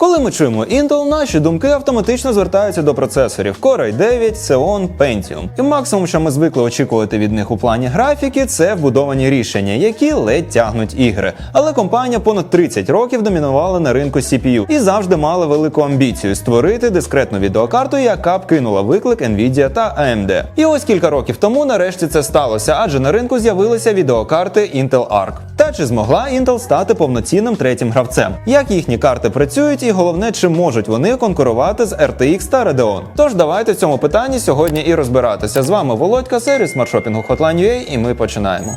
Коли ми чуємо Intel, наші думки автоматично звертаються до процесорів Core i9, Xeon, Pentium. І максимум, що ми звикли очікувати від них у плані графіки, це вбудовані рішення, які ледь тягнуть ігри. Але компанія понад 30 років домінувала на ринку CPU і завжди мала велику амбіцію створити дискретну відеокарту, яка б кинула виклик Nvidia та AMD. І ось кілька років тому нарешті це сталося, адже на ринку з'явилися відеокарти Intel Arc. Та чи змогла Intel стати повноцінним третім гравцем? Як їхні карти працюють, головне, чи можуть вони конкурувати з RTX та Radeon? Тож давайте в цьому питанні сьогодні і розбиратися. З вами Володька, сервіс маршопінгу Hotline.ua, і ми починаємо.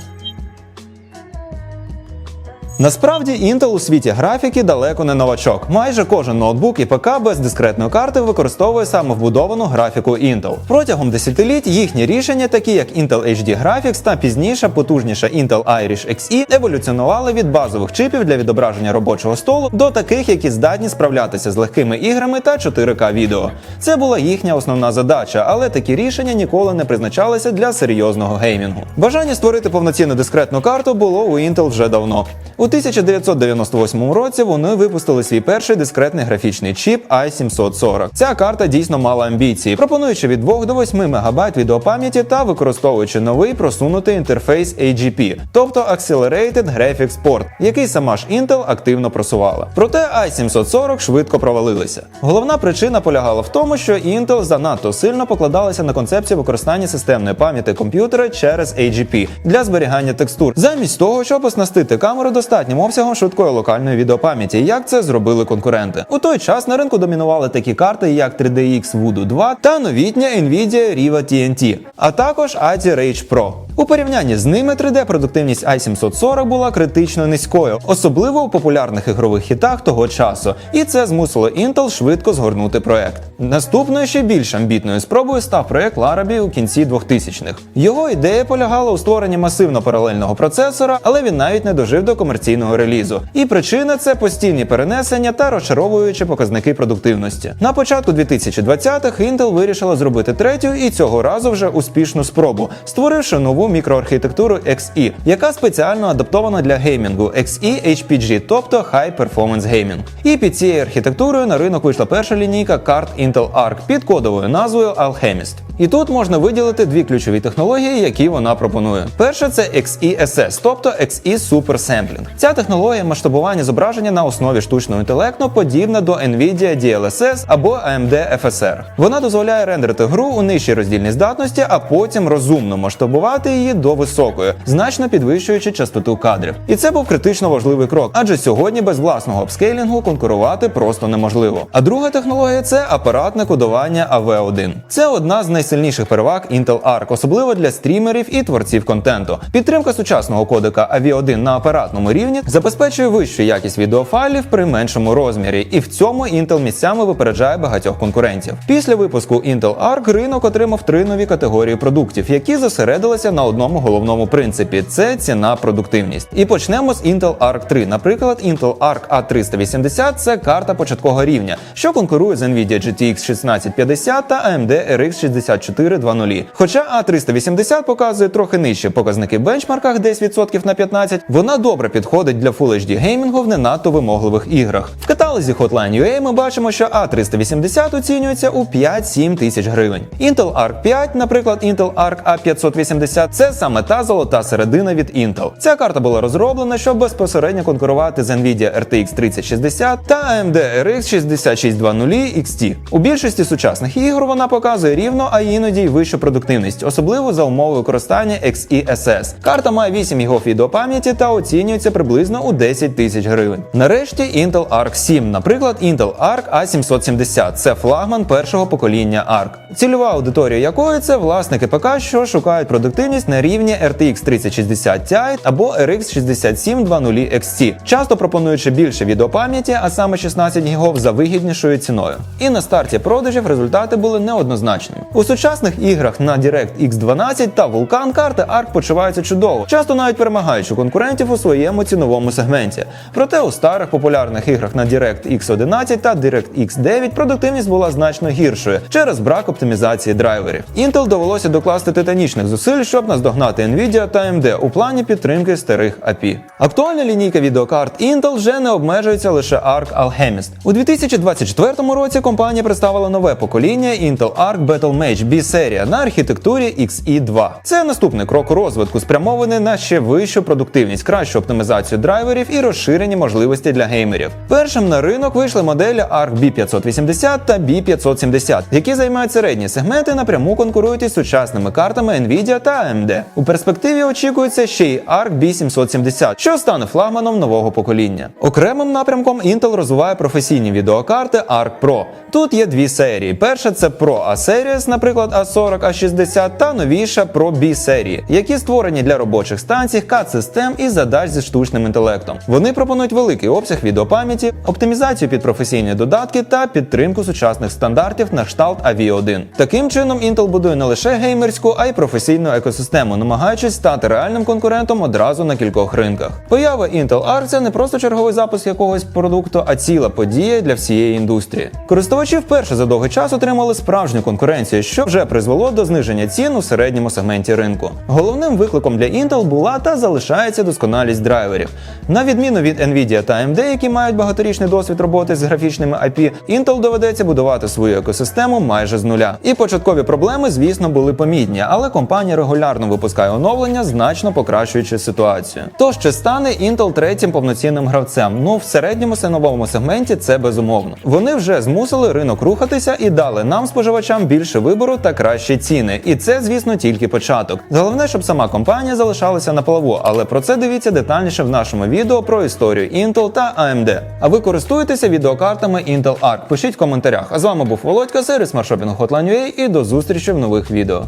Насправді Intel у світі графіки далеко не новачок. Майже кожен ноутбук і ПК без дискретної карти використовує саме вбудовану графіку Intel. Протягом десятиліть їхні рішення, такі як Intel HD Graphics та пізніше потужніша Intel Irish Xe, еволюціонували від базових чипів для відображення робочого столу до таких, які здатні справлятися з легкими іграми та 4К відео. Це була їхня основна задача, але такі рішення ніколи не призначалися для серйозного геймінгу. Бажання створити повноцінну дискретну карту було у Intel вже давно. У 1998 році вони випустили свій перший дискретний графічний чіп i740. Ця карта дійсно мала амбіції, пропонуючи від 2 до 8 МБ відеопам'яті та використовуючи новий просунутий інтерфейс AGP, тобто Accelerated Graphics Port, який сама ж Intel активно просувала. Проте i740 швидко провалилися. Головна причина полягала в тому, що Intel занадто сильно покладалася на концепцію використання системної пам'яті комп'ютера через AGP для зберігання текстур, замість того, щоб оснастити камеру достатнім обсягом швидкої локальної відеопам'яті, як це зробили конкуренти. У той час на ринку домінували такі карти, як 3DX Voodoo 2 та новітня Nvidia Riva TNT, а також ATI Rage Pro. У порівнянні з ними 3D-продуктивність i740 була критично низькою, особливо у популярних ігрових хітах того часу, і це змусило Intel швидко згорнути проект. Наступною ще більш амбітною спробою став проект Larabi у кінці 2000-х. Його ідея полягала у створенні масивно паралельного процесора, але він навіть не дожив до комерційного релізу. І причина це постійні перенесення та розчаровуючі показники продуктивності. На початку 2020-х Intel вирішила зробити третю і цього разу вже успішну спробу, створивши нову мікроархітектуру XE, яка спеціально адаптована для геймінгу XE HPG, тобто High Performance Gaming. І під цією архітектурою на ринок вийшла перша лінійка карт Intel Arc під кодовою назвою Alchemist. І тут можна виділити дві ключові технології, які вона пропонує. Перша це XeSS, тобто XE Super Sampling. Ця технологія масштабування зображення на основі штучного інтелекту подібна до Nvidia DLSS або AMD FSR. Вона дозволяє рендерити гру у нижчій роздільній здатності, а потім розумно масштабувати її до високої, значно підвищуючи частоту кадрів. І це був критично важливий крок, адже сьогодні без власного апскейлінгу конкурувати просто неможливо. А друга технологія це апаратне кодування AV1. Це одна з найсильніших переваг Intel Arc, особливо для стрімерів і творців контенту. Підтримка сучасного кодека AV1 на апаратному рівні забезпечує вищу якість відеофайлів при меншому розмірі, і в цьому Intel місцями випереджає багатьох конкурентів. Після випуску Intel Arc ринок отримав три нові категорії продуктів, які зосередилися на одному головному принципі: це ціна продуктивність. І почнемо з Intel Arc 3. Наприклад, Intel Arc A380 це карта початкового рівня, що конкурує з Nvidia GTX 1650 та AMD RX 6420. Хоча A380 показує трохи нижчі показники в бенчмарках, десь відсотків на 15, вона добре підходить для Full HD геймінгу в не надто вимогливих іграх. В каталозі Hotline UA ми бачимо, що A380 оцінюється у 5-7 тисяч гривень. Intel Arc 5, наприклад, Intel Arc A580 це саме та золота середина від Intel. Ця карта була розроблена, щоб безпосередньо конкурувати з Nvidia RTX 3060 та AMD RX 6620 XT. У більшості сучасних ігор вона показує рівно, а іноді й вищу продуктивність, особливо за умови використання XeSS. Карта має 8 ГБ відеопам'яті та оцінюється приблизно у 10 тисяч гривень. Нарешті Intel Arc 7, наприклад, Intel Arc A770. Це флагман першого покоління Arc. Цільова аудиторія якої це власники ПК, що шукають продуктивність на рівні RTX 3060 Ti або RX 6720 XT, часто пропонуючи більше відеопам'яті, а саме 16 ГБ за вигіднішою ціною. І на старті продажів результати були неоднозначними. У сучасних іграх на DirectX 12 та Vulkan карти Arc почуваються чудово, часто навіть перемагаючи конкурентів у своєму ціновому сегменті. Проте у старих популярних іграх на DirectX 11 та DirectX 9 продуктивність була значно гіршою через брак оптимізації драйверів. Intel довелося докласти титанічних зусиль, щоб наздогнати Nvidia та AMD у плані підтримки старих API. Актуальна лінійка відеокарт Intel вже не обмежується лише Arc Alchemist. У 2024 році компанія представила нове покоління Intel Arc Battle Mage B-серія на архітектурі XE2. Це наступний крок у розвитку, спрямований на ще вищу продуктивність, кращу оптимізацію драйверів і розширені можливості для геймерів. Першим на ринок вийшли моделі Arc B580 та B570, які займають середні сегменти, напряму конкурують із сучасними картами Nvidia та AMD. У перспективі очікується ще й Arc B770, що стане флагманом нового покоління. Окремим напрямком Intel розвиває професійні відеокарти Arc Pro. Тут є дві серії. Перша це Pro A Series, наприклад, A40, A60 та новіша Pro B серії, які створені для робочих станцій, кат-систем і задач зі штучним інтелектом. Вони пропонують великий обсяг відеопам'яті, оптимізацію під професійні додатки та підтримку сучасних стандартів на кшталт AVI 1. Таким чином Intel будує не лише геймерську, а й професійну екосистему, намагаючись стати реальним конкурентом одразу на кількох ринках. Поява Intel Arc – це не просто черговий запуск якогось продукту, а ціла подія для всієї індустрії. Користувачі вперше за довгий час отримали справжню конкуренцію, що вже призвело до зниження цін у середньому сегменті ринку. Головним викликом для Intel була та залишається досконалість драйверів. На відміну від Nvidia та AMD, які мають багаторічний досвід роботи з графічними IP, Intel доведеться будувати свою екосистему майже з нуля. І початкові проблеми, звісно, були помітні, але компанія регулярно випускає оновлення, значно покращуючи ситуацію. Тож чи стане Intel третім повноцінним гравцем? Ну в середньому синовому сегменті це безумовно. Вони вже змусили ринок рухатися і дали нам, споживачам, більше вибору та кращі ціни. І це, звісно, тільки початок. Головне, щоб сама компанія залишалася на плаву, але про це дивіться детальніше в нашому відео про історію Intel та AMD. А ви користуєтеся відеокартами Intel Arc? Пишіть в коментарях. А з вами був Володька, сервіс маршопінгу Hotline.ua і до зустрічі в нових відео.